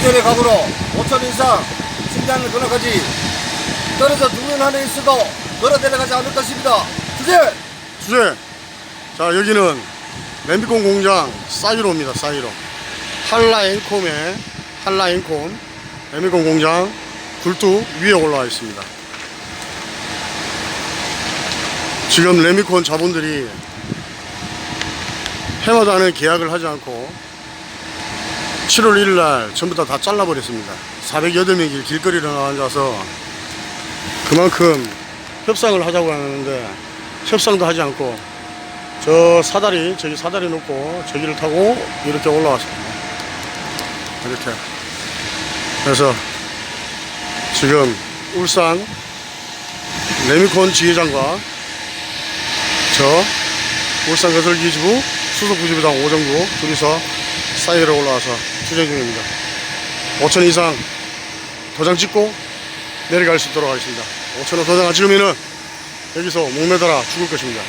계절의 각오로 5천 이상 승리하는 그날까지 떨어져 죽는 한에 있어도 걸어 내려가지 않을 것입니다. 주제! 주제. 자, 여기는 램비콘 공장 사이로입니다. 사이로. 한라 앵콤의 한라 앵콤 램비콘 공장 굴뚝 위에 올라와 있습니다. 지금 레미콘 자본들이 해마다 하는 계약을 하지 않고 7월 1일 날 전부 다 다 잘라버렸습니다. 408명이 길거리로 나앉아서 그만큼 협상을 하자고 하는데 협상도 하지 않고 저 사다리 저기 사다리 놓고 저기를 타고 이렇게 올라왔습니다. 이렇게 그래서 지금 울산 레미콘 지회장과 저 울산 건설기지부 수석부지부장 오정구 둘이서 사이로 올라와서 투쟁 중입니다. 5천 이상 도장 찍고 내려갈 수 있도록 하겠습니다. 5천 원 도장 안 찍으면은 여기서 목매달아 죽을 것입니다.